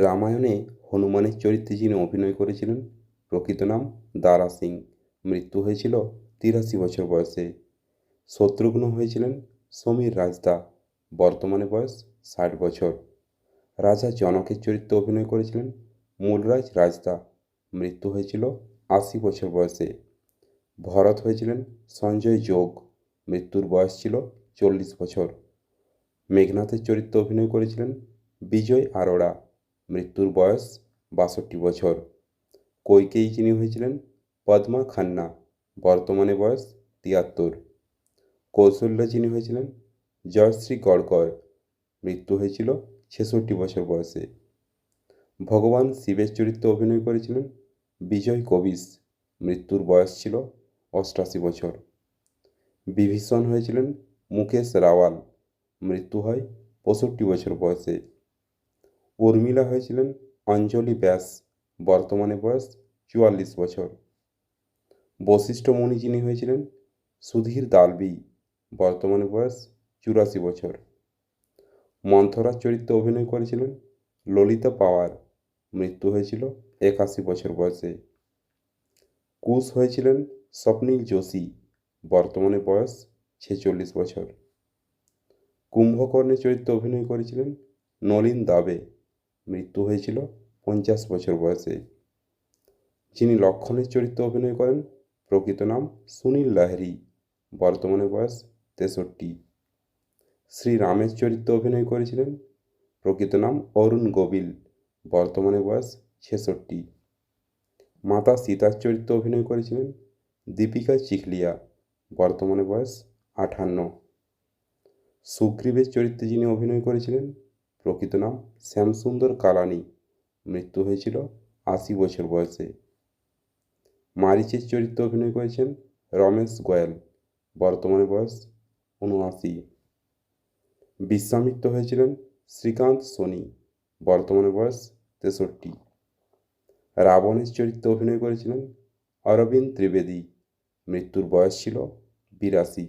রামায়ণে হনুমানের চরিত্রে যিনি অভিনয় করেছিলেন, প্রকৃত নাম দারা সিং। মৃত্যু হয়েছিল তিরাশি বছর বয়সে। শত্রুঘ্ন হয়েছিলেন সমীর রাজদা। বর্তমানে বয়স ষাট বছর। রাজা জনকের চরিত্রে অভিনয় করেছিলেন মূলরাজ রাজদা। মৃত্যু হয়েছিল আশি বছর বয়সে। ভরত হয়েছিলেন সঞ্জয় যোগ। মৃত্যুর বয়স ছিল চল্লিশ বছর। মেঘনাথের চরিত্রে অভিনয় করেছিলেন বিজয় আরোরা মৃত্যুর বয়স বাষট্টি বছর। কৈকেয়ী যিনি হয়েছিলেন, পদ্মা খান্না, বর্তমানে বয়স তিয়াত্তর। কৌশল্য যিনি হয়েছিলেন, জয়শ্রী গড়কর মৃত্যু হয়েছিল ছেষট্টি বছর বয়সে। ভগবান শিবের চরিত্রে অভিনয় করেছিলেন বিজয় কবিশ, মৃত্যুর বয়স ছিল অষ্টাশি বছর। বিভীষণ হয়েছিলেন মুকেশ রাওয়াল, মৃত্যু হয় পঁয়ষট্টি বছর বয়সে। উর্মিলা হয়েছিলেন অঞ্জলি ব্যাস, বর্তমানে বয়স চুয়াল্লিশ বছর। বশিষ্ঠ মুনি যিনি হয়েছিলেন সুধীর দালবি, বর্তমানে বয়স চুরাশি বছর। মন্থরার চরিত্রে অভিনয় করেছিলেন ললিতা পাওয়ার, মৃত্যু হয়েছিল একাশি বছর বয়সে। কুশ হয়েছিলেন স্বপ্নীল যোশী, বর্তমানে বয়স ছেচল্লিশ বছর। কুম্ভকর্ণের চরিত্রে অভিনয় করেছিলেন নলিন দাবে মৃত্যু হয়েছিল পঞ্চাশ বছর বয়সে। যিনি লক্ষণের চরিত্রে অভিনয় করেন, প্রকৃত নাম সুনীল লাহিড়ী, বর্তমানে বয়স তেষট্টি। শ্রীরামের চরিত্রে অভিনয় করেছিলেন, প্রকৃত নাম অরুণ গোবিল, বর্তমানে বয়স ছেষট্টি। মাতা সীতার চরিত্রে অভিনয় করেছিলেন দীপিকা চিখলিয়া, বর্তমানে বয়স আঠান্ন। সুগ্রীবের চরিত্রে যিনি অভিনয় করেছিলেন প্রকৃত নাম শ্যামসুন্দর কালানি। মৃত্যু হয়েছিল আশি বছর বয়সে। মারিচের চরিত্রে অভিনয় করেছেন রমেশ গোয়াল। বর্তমানে বয়স উনআশি বিশ্বামিত্র হয়েছিলেন শ্রীকান্ত সোনি। বর্তমানে বয়স তেষট্টি। রাবণের চরিত্রে অভিনয় করেছিলেন অরবিন্দ ত্রিবেদী। মৃত্যুর বয়স ছিল বিরাশি।